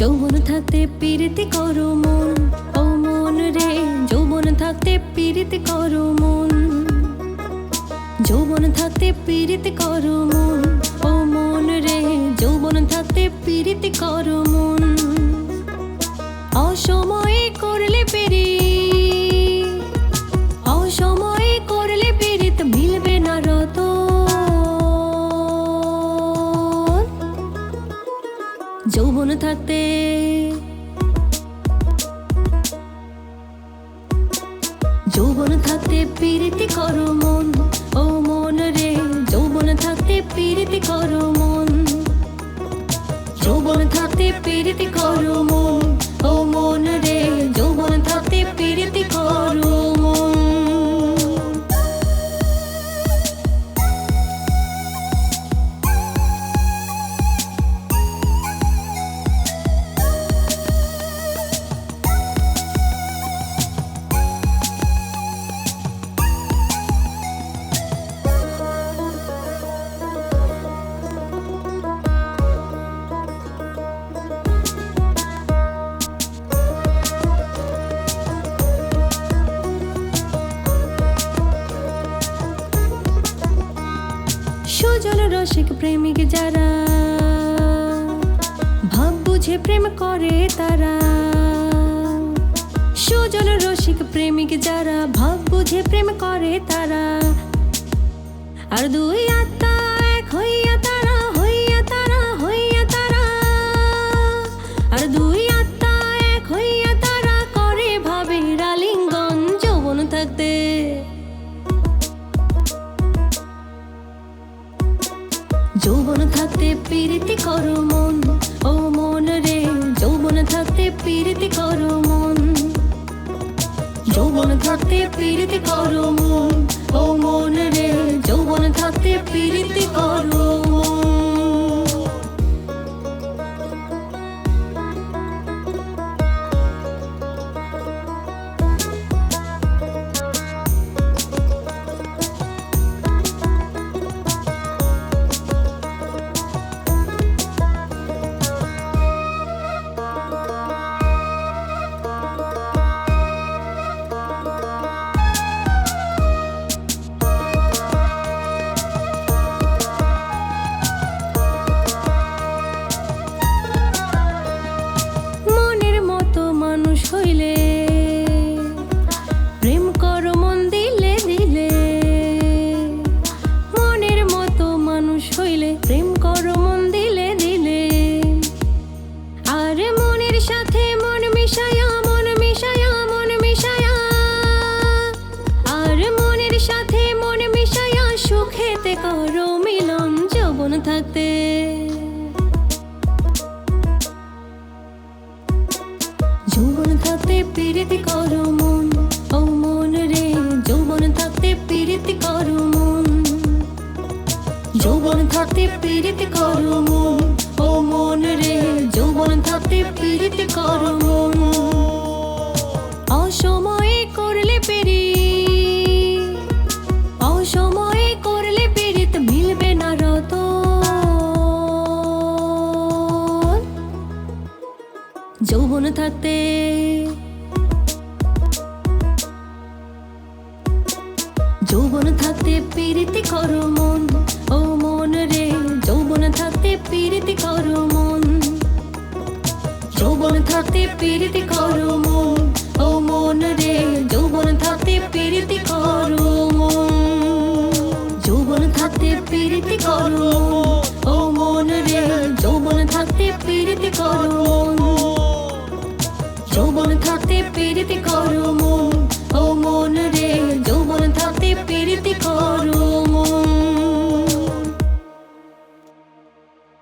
যৌবন থাকতে পীড়িত করো মন, ও মন রে, যৌবন থাকতে পীড়িত করো মন। যৌবন থাকতে পীড়িত করো মন, ও মন রে, যৌবন থাকতে পীড়িত মন। অসময়ে করলে যৌবন থাকতে। যৌবন থাকতে পিরিতি করো মন, ও মন রে। যৌবন থাকতে পিরিতি করো মন। যৌবন থাকতে পিরিতি করো মন সুজল রসিক প্রেমিক যারা। ভাব বুঝে প্রেম করে তারা। সুজল রসিক প্রেমিক যারা, ভাব বুঝে প্রেম করে তারা। আর দুই আত্মা যৌবন থাকতে পিরিতি করো মন। ও মন রে, যৌবন থাকতে পিরিতি করো মন। যৌবন থাকতে পিরিতি করো সুখেতে করো মিলন, যৌবন থাকতে। যৌবন থাকতে পিরিতি করো মন, ও মন রে, যৌবন থাকতে পিরিতি করো মন। যৌবন থাকতে পিরিতি করো মন, ও মন রে, যৌবন থাকতে পিরিতি করো মন। অসময়ে যৌবন থাকতে যৌবন থাকতে পিরিতি করো মন, ও মন রে, যৌবন থাকতে পিরিতি করো মন। যৌবন থাকতে পিরিতি করো মন, ও মন রে, যৌবন থাকতে পিরিতি করো মন। যৌবন থাকতে পিরিতি করো ও মন রে, যৌবন থাকতে পিরিতি করো মন। যৌবন থাকতে পিরিতি